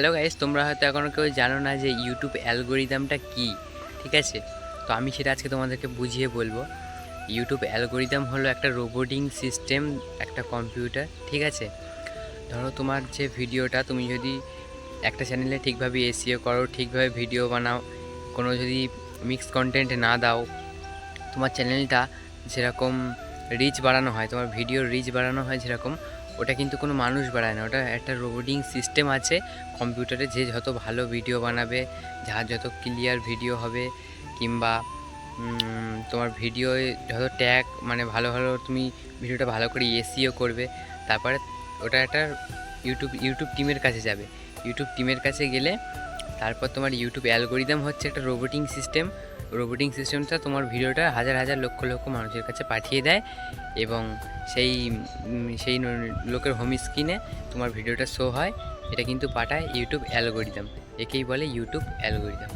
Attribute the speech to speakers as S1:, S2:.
S1: Hello guys তোমরা হয়তো এখনও কেউ জানো না যে ইউটিউব অ্যালগোরিদমটা কী, ঠিক আছে? তো আমি সেটা আজকে তোমাদেরকে বুঝিয়ে বলব। ইউটিউব অ্যালগোরিদম হলো একটা রোবোটিং সিস্টেম, একটা কম্পিউটার, ঠিক আছে? ধরো তোমার যে ভিডিওটা, তুমি যদি একটা চ্যানেলে ঠিকভাবে এসিও করো, ঠিকভাবে ভিডিও বানাও, কোনো যদি মিক্স কন্টেন্ট না দাও, তোমার চ্যানেলটা যেরকম রিচ বাড়ানো হয়, তোমার ভিডিও রিচ বাড়ানো হয় যেরকম ওটা কিন্তু কোনো মানুষ বাড়ায় না। ওটা একটা রোবোটিং সিস্টেম আছে। কম্পিউটারে যে যত ভালো ভিডিও বানাবে যার যত ক্লিয়ার ভিডিও হবে, কিংবা তোমার ভিডিও যত ট্যাগ মানে ভালো ভালো তুমি ভিডিওটা ভালো করে এসিও করবে, তারপরে ওটা একটা ইউটিউব ইউটিউব টিমের কাছে যাবে। ইউটিউব টিমের কাছে গেলে তারপর তোমার ইউটিউব অ্যালগোরিদম হচ্ছে একটা রোবোটিং সিস্টেম রোবোটিং সিস্টেমটা তোমার ভিডিওটা হাজার হাজার লক্ষ লক্ষ মানুষের কাছে পাঠিয়ে দেয়। এবং সেই সেই লোকের হোম স্ক্রিনে তোমার ভিডিওটা শো হয়। এটা কিন্তু পাঠায় ইউটিউব অ্যালগোরিদম একেই বলে ইউটিউব অ্যালগোরিদম